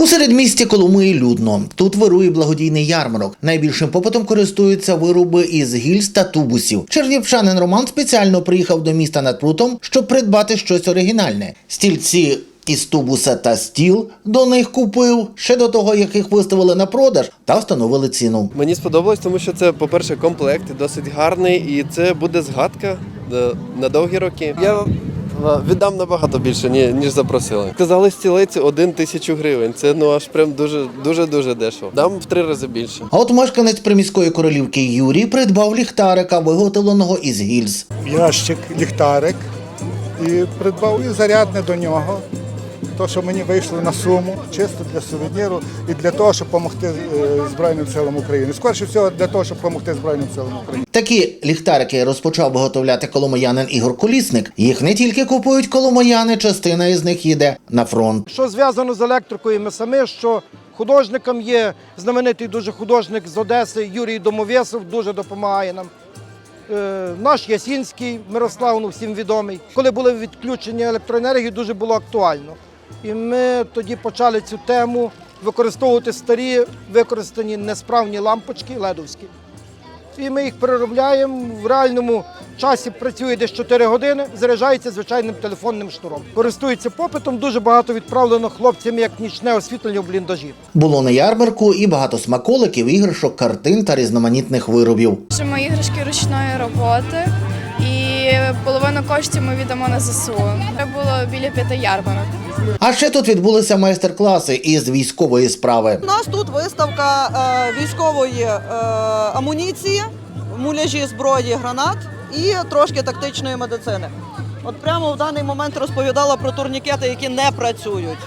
У середмісті Коломиї людно. Тут вирує благодійний ярмарок. Найбільшим попитом користуються вироби із гільз та тубусів. Чернівчанин Роман спеціально приїхав до міста над прутом, щоб придбати щось оригінальне. Стільці із тубуса та стіл до них купив ще до того, як їх виставили на продаж та встановили ціну. Мені сподобалось, тому що це, по-перше, комплект досить гарний, і це буде згадка е, на довгі роки. Я віддам набагато більше, ніж запросили. Сказали стілець один тисячу гривень. Це ну аж прям дуже дуже дуже дешево. Дам в три рази більше. А от мешканець приміської королівки Юрій придбав ліхтарика, виготовленого із гільз. ящик, ліхтарик і придбав і зарядне до нього. То, що мені вийшло на суму, чисто для сувеніру і для того, щоб допомогти е, Збройним силам України. Скоріше всього, для того, щоб допомогти Збройним силам України. Такі ліхтарики розпочав виготовляти коломиянин Ігор Колісник. Їх не тільки купують коломияни, частина із них їде на фронт. Що зв'язано з електрикою, ми самі, що художником є знаменитий дуже художник з Одеси Юрій Домовєсов, дуже допомагає нам. Е, наш Ясінський Мирослав, ну всім відомий. Коли були відключення електроенергії, дуже було актуально. І ми тоді почали цю тему використовувати старі використані несправні лампочки ледовські. І ми їх переробляємо в реальному часі. Працює десь 4 години, заряджається звичайним телефонним шнуром. Користується попитом. Дуже багато відправлено хлопцям як нічне освітлення в бліндажі. Було на ярмарку і багато смаколиків, іграшок, картин та різноманітних виробів. Що іграшки ручної роботи, і половину коштів ми віддамо на ЗСУ. Це було біля п'яти ярмарок. А ще тут відбулися майстер-класи із військової справи. У нас тут виставка е, військової е, амуніції, муляжі зброї, гранат і трошки тактичної медицини. От прямо в даний момент розповідала про турнікети, які не працюють.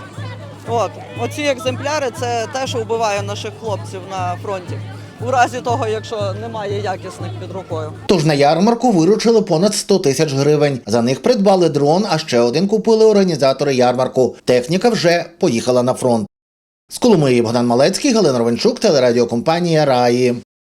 От, оці екземпляри це те, що вбиває наших хлопців на фронті. У разі того, якщо немає якісних під рукою. Тож на ярмарку виручили понад 100 тисяч гривень. За них придбали дрон, а ще один купили організатори ярмарку. Техніка вже поїхала на фронт. З Коломиї Богдан Малецький, Галина Ровенчук, телерадіокомпанія Раї.